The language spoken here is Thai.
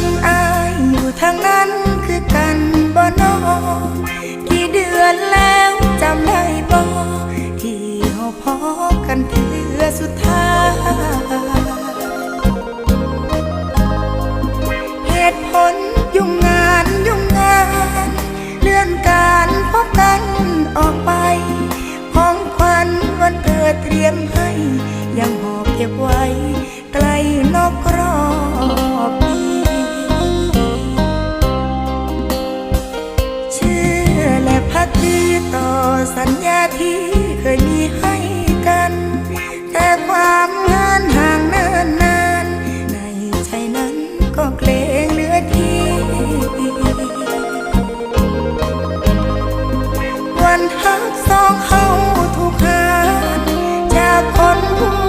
อนอายอยู่ทางนั้นคือกันบ่นอกี่เดือนแล้วจำได้บ่ที่เราพอกันเพื่อสุดท้ายเหตุผลยุ่งงานยุ่งงาน เลื่อนการพบกันออกไปของควันวันเกิดเตรียมให้ยังหอบเก็บไว้ 一个女孩